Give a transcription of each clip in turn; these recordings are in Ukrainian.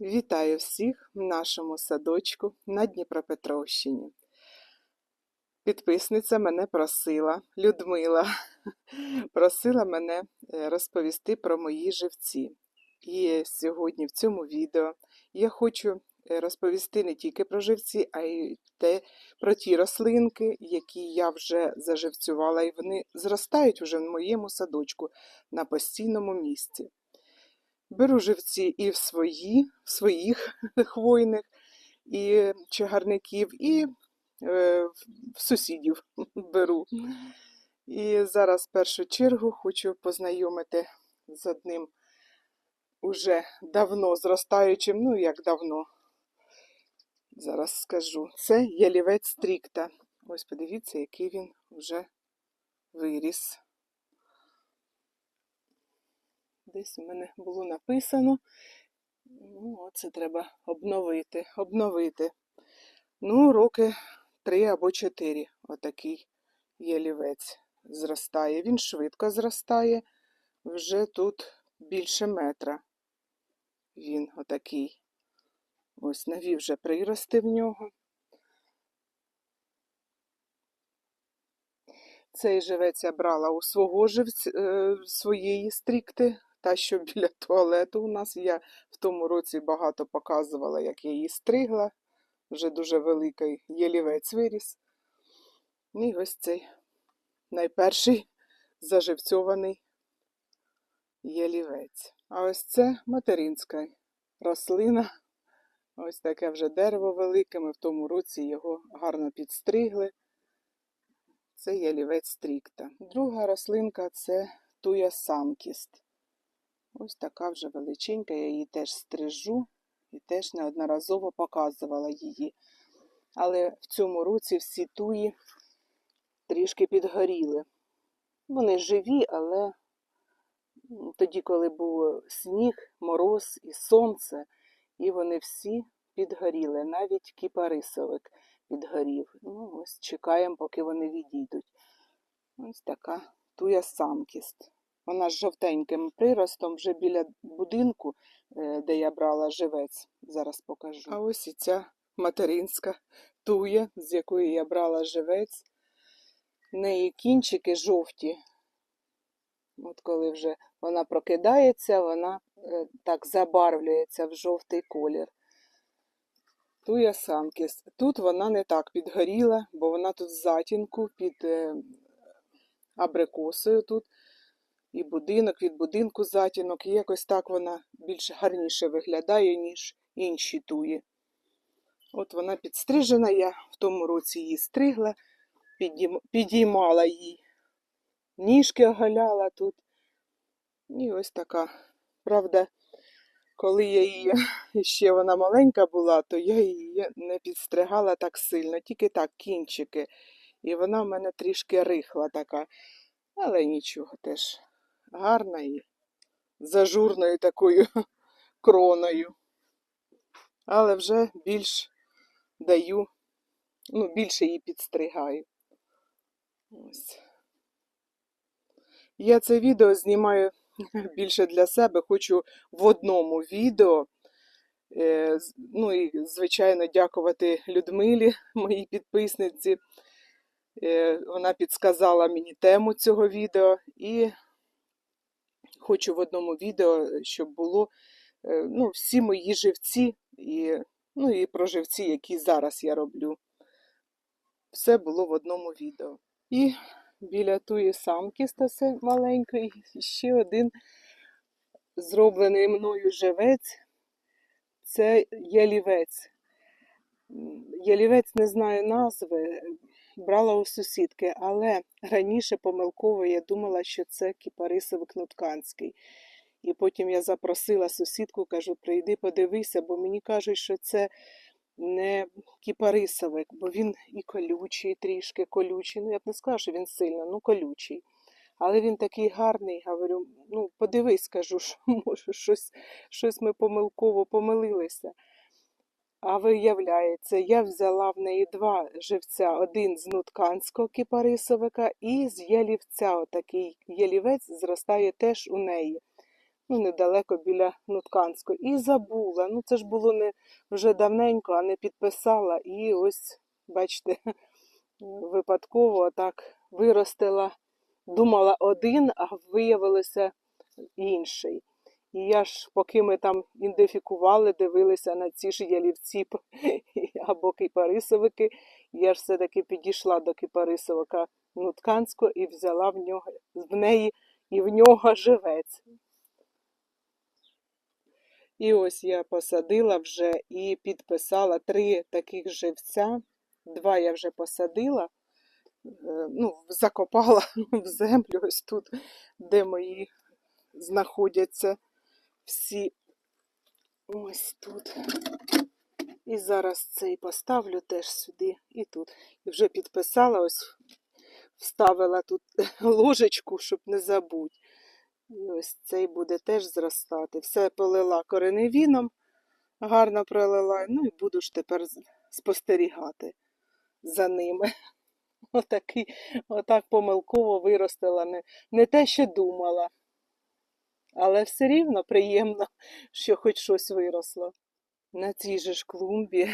Вітаю всіх в нашому садочку на Дніпропетровщині. Підписниця мене просила, Людмила, просила мене е, розповісти про мої живці. І сьогодні в цьому відео я хочу е, розповісти не тільки про живці, а й те, про ті рослинки, які я вже заживцювала, і вони зростають уже в моєму садочку на постійному місці. Беру живці і в свої, в своїх хвойних, і чагарників, і е, в сусідів беру. І зараз в першу чергу хочу познайомити з одним уже давно зростаючим, ну як давно, зараз скажу. Це ялівець стрікта. Ось подивіться, який він вже виріс. Десь у мене було написано. Ну, оце треба обновити, обновити. Ну, роки три або чотири. Отакий ялівець зростає. Він швидко зростає. Вже тут більше метра. Він отакий. Ось нові вже прирости в нього. Цей живець я брала у свого живць, е, своєї стрікти, та що біля туалету у нас. Я в тому році багато показувала, як я її стригла. Вже дуже великий ялівець виріс. І ось цей найперший заживцьований ялівець. А ось це материнська рослина. Ось таке вже дерево велике. Ми в тому році його гарно підстригли. Це ялівець стрікта. Друга рослинка це туя самкіст. Ось така вже величенька, я її теж стрижу і теж неодноразово показувала її. Але в цьому році всі туї трішки підгоріли. Вони живі, але тоді, коли був сніг, мороз і сонце, і вони всі підгоріли, навіть кіпарисовик підгорів. Ну, ось чекаємо, поки вони відійдуть. Ось така туя самкіст. Вона з жовтеньким приростом вже біля будинку, е, де я брала живець. Зараз покажу. А ось і ця материнська туя, з якої я брала живець. В неї кінчики жовті. От коли вже вона прокидається, вона е, так забарвлюється в жовтий колір. Туя самкіс. Тут вона не так підгоріла, бо вона тут в затінку під е, абрикосою тут. І будинок від будинку затінок. І якось так вона більш гарніше виглядає, ніж інші туї. От вона підстрижена, я в тому році її стригла, підіймала її, ніжки оголяла тут. І ось така. Правда, коли я її ще вона маленька була, то я її не підстригала так сильно, тільки так кінчики. І вона в мене трішки рихла така. Але нічого теж гарна і з ажурною такою кроною. Але вже більш даю, ну, більше її підстригаю. Ось. Я це відео знімаю більше для себе, хочу в одному відео. Е, Ну і, звичайно, дякувати Людмилі, моїй підписниці. Е, Вона підсказала мені тему цього відео, і хочу в одному відео, щоб було е, ну, всі мої живці, і, ну і про живці, які зараз я роблю. Все було в одному відео. І біля тої самки стаси маленької ще один зроблений мною живець. Це ялівець. Ялівець не знаю назви, брала у сусідки, але раніше помилково я думала, що це кіпарисовик нутканський. І потім я запросила сусідку, кажу, прийди, подивися, бо мені кажуть, що це не кіпарисовик, бо він і колючий, трішки колючий. Ну, я б не сказала, що він сильно, ну колючий. Але він такий гарний, говорю, ну подивись, кажу, що може щось, щось ми помилково помилилися. А виявляється, я взяла в неї два живця: один з нутканського кіпарисовика і з ялівця. Отакий ялівець зростає теж у неї. ну, недалеко біля Нутканського. І забула. Ну, це ж було не вже давненько, а не підписала. І ось, бачите, випадково так виростила. Думала один, а виявилося інший. І я ж, поки ми там ідентифікували, дивилися на ці ж ялівці або кипарисовики, я ж все-таки підійшла до кипарисовика Нутканського і взяла в нього в неї і в нього живець. І ось я посадила вже і підписала три таких живця. Два я вже посадила, е, ну, закопала в землю ось тут, де мої знаходяться всі ось тут. І зараз цей поставлю теж сюди і тут. І вже підписала, ось вставила тут ложечку, щоб не забути. І ось цей буде теж зростати. Все полила кореневіном, гарно пролила. Ну і буду ж тепер спостерігати за ними. Отакий, отак помилково виростила. Не, не те, що думала. Але все рівно приємно, що хоч щось виросло. На цій же ж клумбі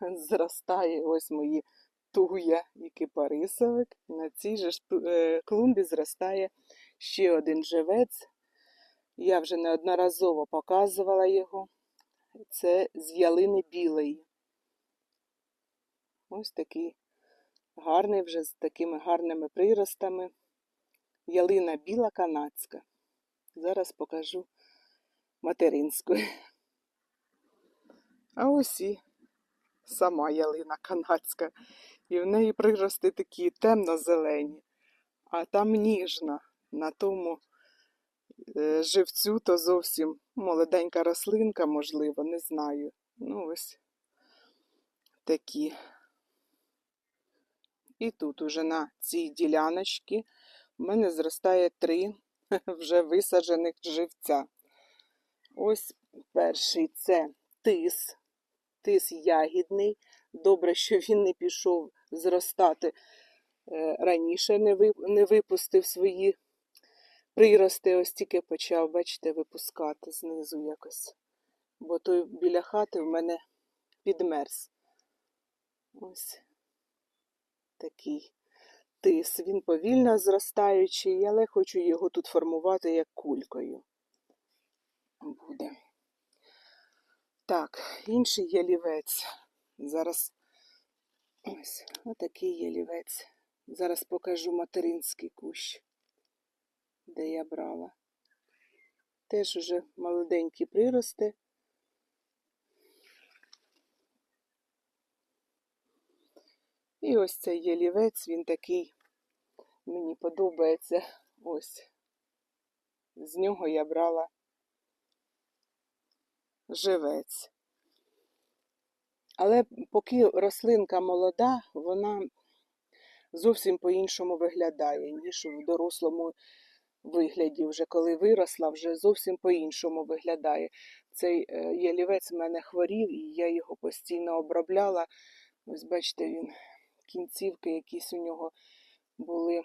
зростає ось мої туя і кипарисовик. На цій же ж е, клумбі зростає ще один живець. Я вже неодноразово показувала його. Це з ялини білої. Ось такий гарний вже з такими гарними приростами. Ялина біла канадська. Зараз покажу материнську. А ось і сама ялина канадська. І в неї прирости такі темно-зелені, а там ніжна. На тому е, живцю то зовсім молоденька рослинка, можливо, не знаю. Ну, ось такі. І тут уже на цій діляночці в мене зростає три вже висаджених живця. Ось перший це тис, тис ягідний. Добре, що він не пішов зростати е, раніше, не випустив свої прирости, ось тільки почав, бачите, випускати знизу якось. Бо той біля хати в мене підмерз. Ось такий тис. Він повільно зростаючий, але хочу його тут формувати як кулькою. Буде. Так, інший ялівець. Зараз ось отакий ялівець. Зараз покажу материнський кущ, де я брала. Теж уже молоденькі прирости. І ось цей ялівець, він такий, мені подобається. Ось. З нього я брала живець. Але поки рослинка молода, вона зовсім по-іншому виглядає, ніж в дорослому вигляді. Вже коли виросла, вже зовсім по-іншому виглядає. Цей е, ялівець в мене хворів, і я його постійно обробляла. Ось бачите, він кінцівки якісь у нього були.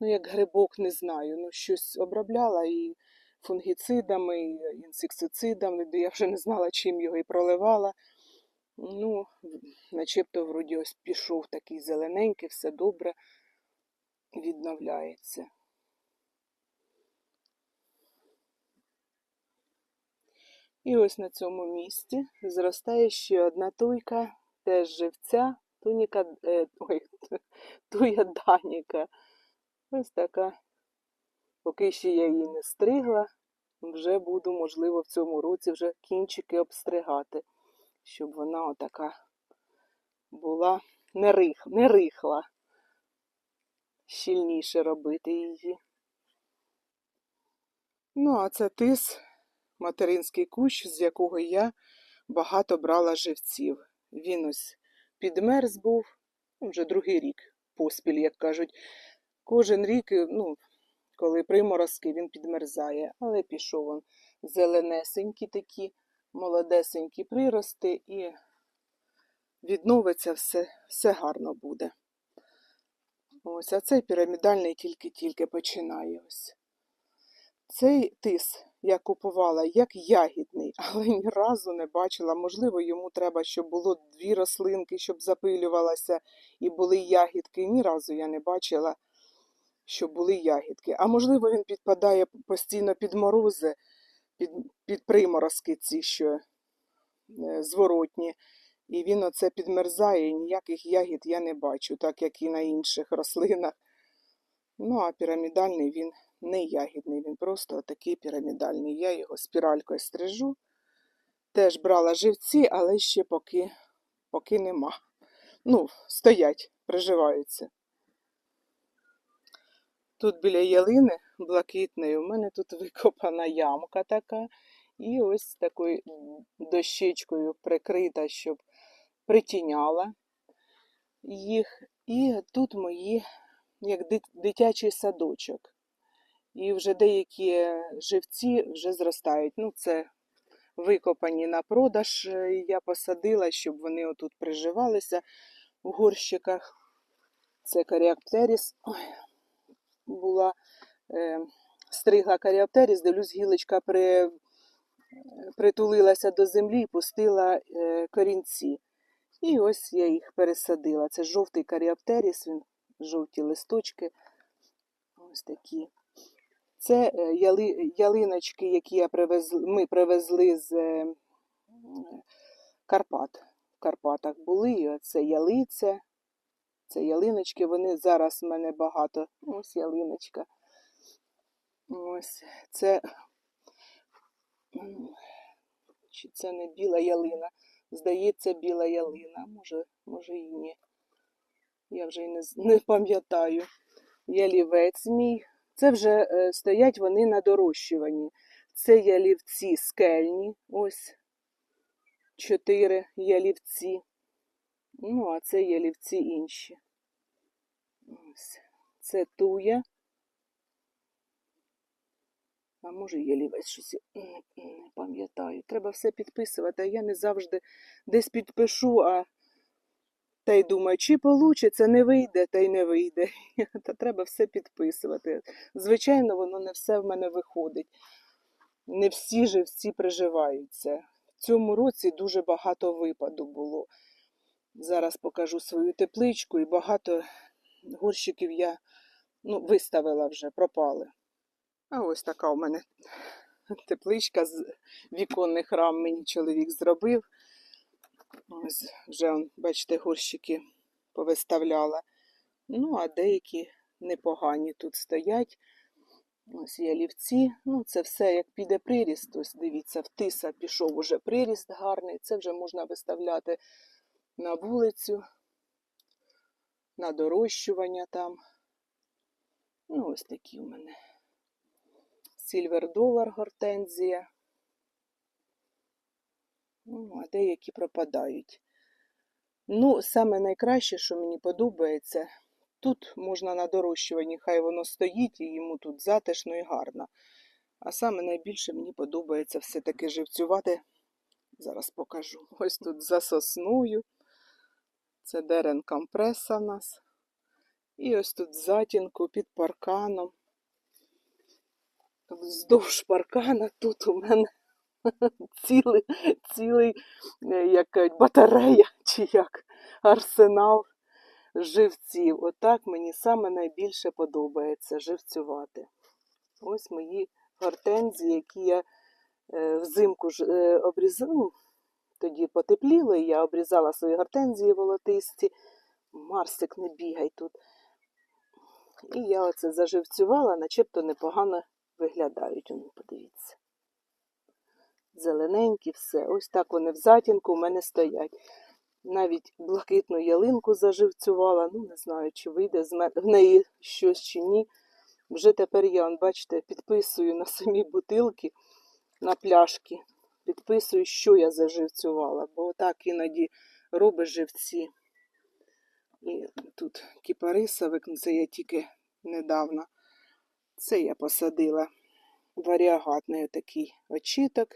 Ну, як грибок, не знаю. Ну, щось обробляла і фунгіцидами, і інсектицидами, де я вже не знала, чим його і проливала. Ну, начебто, вроді, ось пішов такий зелененький, все добре відновляється. І ось на цьому місці зростає ще одна туйка, теж живця, туніка, е, ой, туя Даніка. Ось така. Поки ще я її не стригла, вже буду, можливо, в цьому році вже кінчики обстригати, щоб вона отака була не, рих, не рихла, щільніше робити її. Ну, а це тис, материнський кущ, з якого я багато брала живців. Він ось підмерз був, вже другий рік поспіль, як кажуть. Кожен рік, ну, коли приморозки, він підмерзає, але пішов он зеленесенькі такі, молодесенькі прирости і відновиться все, все гарно буде. Ось, а цей пірамідальний тільки-тільки починає ось. Цей тис я купувала як ягідний, але ні разу не бачила. Можливо, йому треба, щоб було дві рослинки, щоб запилювалася і були ягідки. Ні разу я не бачила, щоб були ягідки. А можливо, він підпадає постійно під морози, під, під приморозки ці, що е, зворотні. І він оце підмерзає, і ніяких ягід я не бачу, так як і на інших рослинах. Ну, а пірамідальний він не ягідний, він просто такий пірамідальний. Я його спіралькою стрижу. Теж брала живці, але ще поки, поки нема. Ну, стоять, приживаються. Тут біля ялини блакитної у мене тут викопана ямка така. І ось такою дощечкою прикрита, щоб притіняла їх. І тут мої, як дитячий садочок. І вже деякі живці вже зростають. Ну, це викопані на продаж. Я посадила, щоб вони отут приживалися в горщиках. Це каріаптеріс. Ой, була е, стригла каріаптеріс, дивлюсь, гілочка при, притулилася до землі і пустила е, корінці. І ось я їх пересадила. Це жовтий каріаптеріс, він жовті листочки. Ось такі. Це е, яли, ялиночки, які я привезли, ми привезли з е, Карпат. В Карпатах були. І Це ялиця, це ялиночки. Вони зараз в мене багато. Ось ялиночка. Ось це. Чи це не біла ялина? Здається, біла ялина. Може, може і ні. Я вже й не, не пам'ятаю. Ялівець мій. Це вже е, стоять вони на дорощуванні. Це ялівці скельні. Ось чотири ялівці. Ну, а це ялівці інші. Ось. Це туя. А може ялівець щось не, не пам'ятаю. Треба все підписувати, а я не завжди десь підпишу, а та й думаю, чи получиться, не вийде, та й не вийде. Та треба все підписувати. Звичайно, воно не все в мене виходить. Не всі живці приживаються. В цьому році дуже багато випаду було. Зараз покажу свою тепличку і багато горщиків я ну, виставила вже, пропали. А ось така у мене тепличка з віконних рам мені чоловік зробив. Ось вже, бачите, горщики повиставляла. Ну, а деякі непогані тут стоять. Ось ялівці. Ну, це все як піде приріст. Ось дивіться, в тиса пішов уже приріст гарний. Це вже можна виставляти на вулицю, на дорощування там. Ну, ось такі у мене. Сільвер долар гортензія. Ну, а деякі пропадають. Ну, саме найкраще, що мені подобається, тут можна на дорощуванні, хай воно стоїть, і йому тут затишно і гарно. А саме найбільше мені подобається все-таки живцювати. Зараз покажу. Ось тут за сосною. Це дерен компреса в нас. І ось тут затінку під парканом. Вздовж паркана тут у мене цілий, цілий е, як батарея чи як арсенал живців. Отак мені саме найбільше подобається живцювати. Ось мої гортензії, які я е, взимку е, обрізала. Тоді потепліло, і я обрізала свої гортензії волотисті. Марсик, не бігай тут. І я оце заживцювала, начебто непогано виглядають. Вони, подивіться. Зелененькі, все. Ось так вони в затінку у мене стоять. Навіть блакитну ялинку заживцювала. Ну, не знаю, чи вийде з мене в неї щось чи ні. Вже тепер я, бачите, підписую на самі бутилки, на пляшки. Підписую, що я заживцювала, бо так іноді робиш живці. І тут кіпарисовик, це я тільки недавно. Це я посадила варіагатний такий очіток.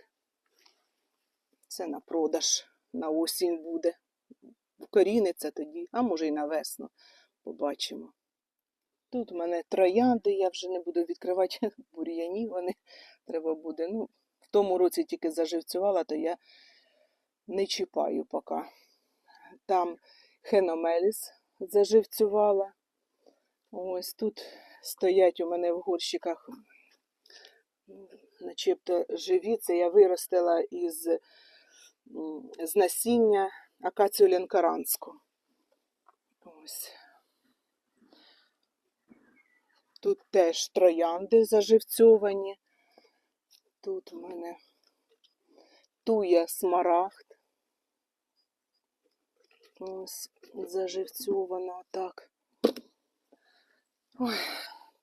Це на продаж на осінь буде. Вкоріниться тоді, а може й на весну. Побачимо. Тут в мене троянди, я вже не буду відкривати бур'яні, вони треба буде. Ну, тому році тільки заживцювала, то я не чіпаю поки. Там хеномеліс заживцювала. Ось тут стоять у мене в горщиках начебто живі. Це я виростила із з насіння акацію ленкаранську. Ось. Тут теж троянди заживцьовані. Тут у мене туя смарагд. Ось заживцьована так.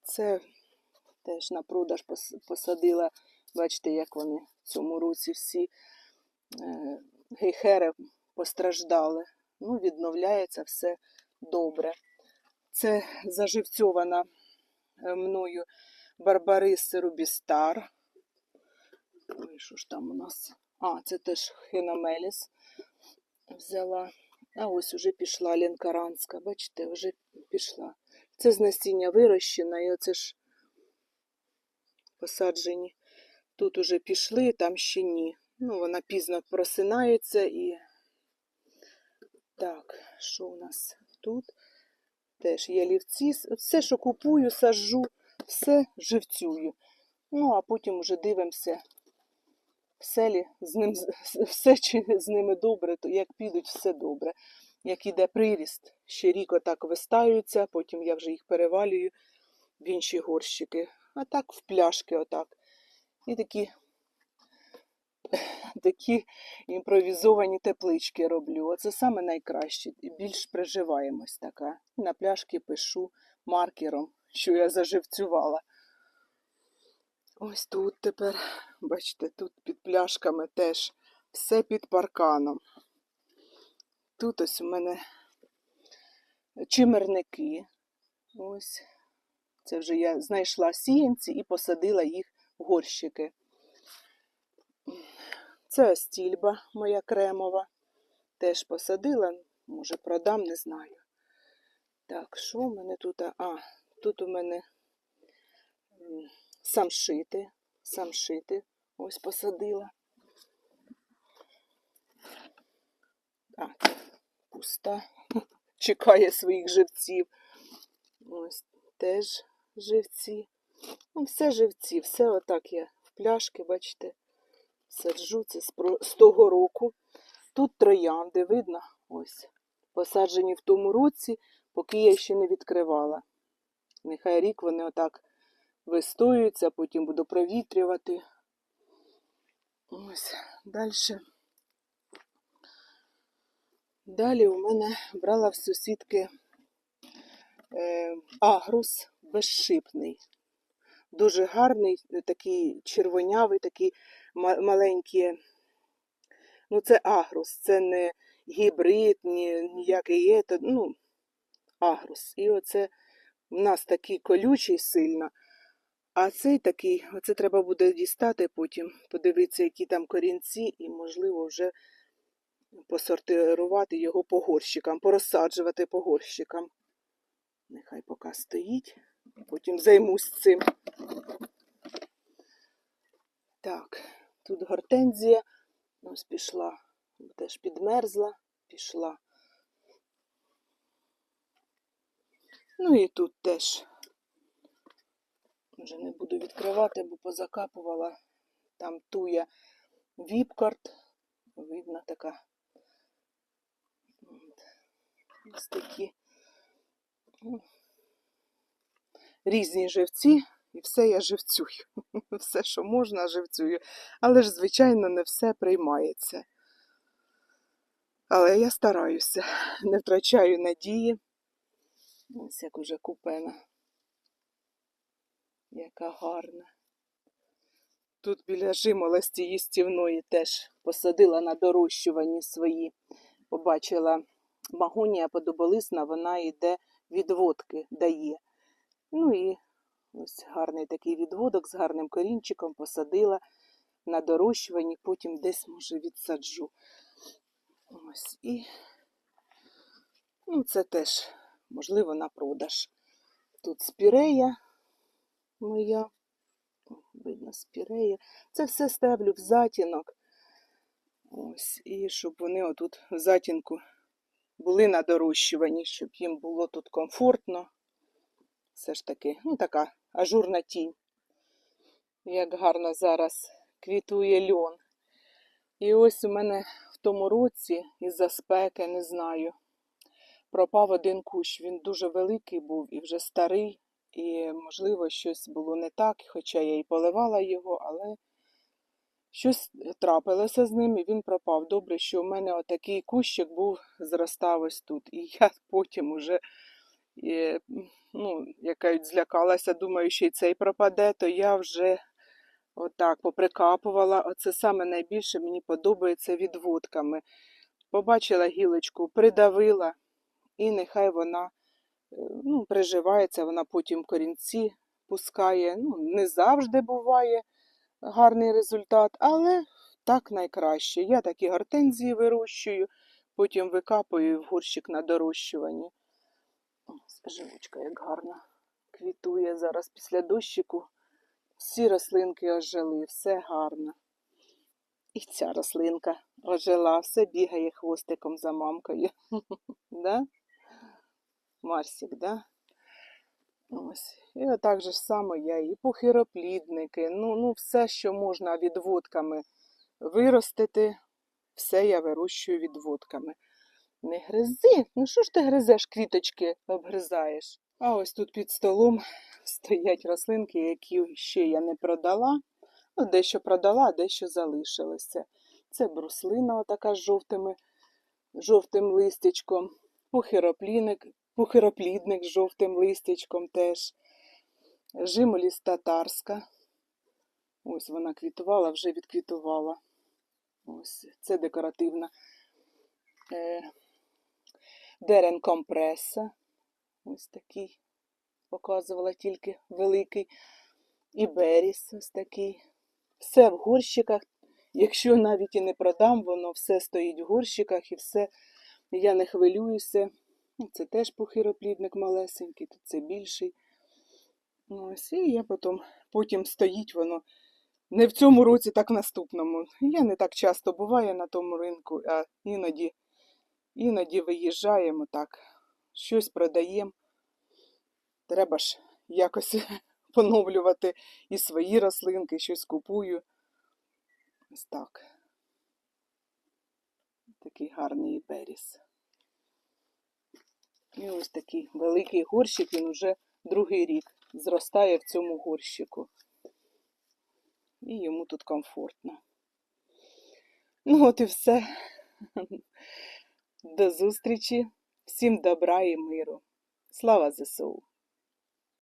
Це теж на продаж посадила. Бачите, як вони в цьому році всі е, гейхери постраждали. Ну, відновляється все добре. Це заживцьована е, мною Барбарис Рубістар. Ой, що ж там у нас? А, це теж Хеномеліс взяла. А ось уже пішла Ленкаранська. Бачите, вже пішла. Це з насіння вирощена, і оце ж посаджені. Тут уже пішли, там ще ні. Ну, вона пізно просинається і. Так, що у нас тут? Теж є лівці. Все, що купую, саджу, все живцюю. Ну, а потім вже дивимося, все, лі з ним, все чи з ними добре, то як підуть, все добре. Як іде приріст, ще рік отак вистаються, потім я вже їх перевалюю в інші горщики. А так в пляшки отак. І такі, такі імпровізовані теплички роблю. Оце саме найкраще. Більш приживаємось така. На пляшки пишу маркером, що я заживцювала. Ось тут тепер, бачите, тут під пляшками теж все під парканом. Тут ось у мене чимерники. Ось. Це вже я знайшла сіянці і посадила їх в горщики. Це стільба моя кремова. Теж посадила, може продам, не знаю. Так, що в мене тут? А, тут у мене самшити. Самшити. Ось посадила. А, пуста. Чекає своїх живців. Ось теж живці. Ну, все живці, все отак я в пляшки, бачите, саджу це з того року. Тут троянди, видно, ось. Посаджені в тому році, поки я ще не відкривала. Нехай рік вони отак вистоюються, потім буду провітрювати. Ось, далі. Далі у мене брала в сусідки е, агрус безшипний. Дуже гарний, такий червонявий, такий ма- маленький. Ну, це агрус, це не гібрид, ні, ніякий ето, ну, агрус. І оце в нас такий колючий сильно, а цей такий, оце треба буде дістати потім, подивитися, які там корінці, і, можливо, вже посортирувати його по горщикам, порозсаджувати по горщикам. Нехай поки стоїть, потім займусь цим. Так, тут гортензія. Ось пішла, теж підмерзла, пішла. Ну і тут теж. Вже не буду відкривати, бо позакапувала. Там туя віпкарт. Видно така. Ось такі. Ну, Різні живці, і все я живцюю. Все, що можна, живцюю. Але ж, звичайно, не все приймається. Але я стараюся, не втрачаю надії. Ось як уже купена. Яка гарна. Тут біля жимолості їстівної теж посадила на дорощуванні свої. Побачила магонія подоболисна, вона йде відводки, дає. Ну і ось гарний такий відводок з гарним корінчиком посадила на дорощуванні, потім десь, може, відсаджу. Ось і ну, це теж, можливо, на продаж. Тут спірея моя. Видно, спірея. Це все ставлю в затінок. Ось, і щоб вони отут в затінку були на дорощуванні, щоб їм було тут комфортно. Все ж таки, ну така ажурна тінь. Як гарно зараз квітує льон. І ось у мене в тому році із-за спеки, не знаю, пропав один кущ. Він дуже великий був і вже старий, і, можливо, щось було не так, хоча я і поливала його, але щось трапилося з ним і він пропав. Добре, що у мене отакий кущик був, зростав ось тут. І я потім уже, е, ну, як кажуть, злякалася, думаю, що і цей пропаде, то я вже отак поприкапувала. Оце саме найбільше мені подобається відводками. Побачила гілочку, придавила, і нехай вона е, ну, приживається, вона потім корінці пускає. Ну, не завжди буває гарний результат, але так найкраще. Я такі гортензії вирощую, потім викапую в горщик на дорощуванні. О, Споживочка, як гарно квітує зараз після дощику. Всі рослинки ожили, все гарно. І ця рослинка ожила, все бігає хвостиком за мамкою. Да? Марсик, да? Ось. І отак же ж я і похироплідники, ну, ну все, що можна відводками виростити, все я вирощую відводками. Не гризи, ну що ж ти гризеш, квіточки обгризаєш? А ось тут під столом стоять рослинки, які ще я не продала. Ну, дещо продала, дещо залишилося. Це бруслина, отака з жовтими, жовтим листячком, пухироплідник, пухироплідник з жовтим листячком теж. Жимолість татарська. Ось вона квітувала, вже відквітувала. Ось, це декоративна. Дерен компреса. Ось такий. Показувала тільки великий. І беріс ось такий. Все в горщиках. Якщо навіть і не продам, воно все стоїть в горщиках і все. Я не хвилююся. Це теж пухироплідник малесенький, тут це більший. Ну, Ось, і я потім, потім стоїть воно не в цьому році, так в наступному. Я не так часто буваю на тому ринку, а іноді, іноді виїжджаємо так, щось продаємо. Треба ж якось поновлювати і свої рослинки, щось купую. Ось так. Такий гарний беріс. І ось такий великий горщик, він уже другий рік зростає в цьому горщику. І йому тут комфортно. Ну, от і все. До зустрічі. Всім добра і миру. Слава ЗСУ!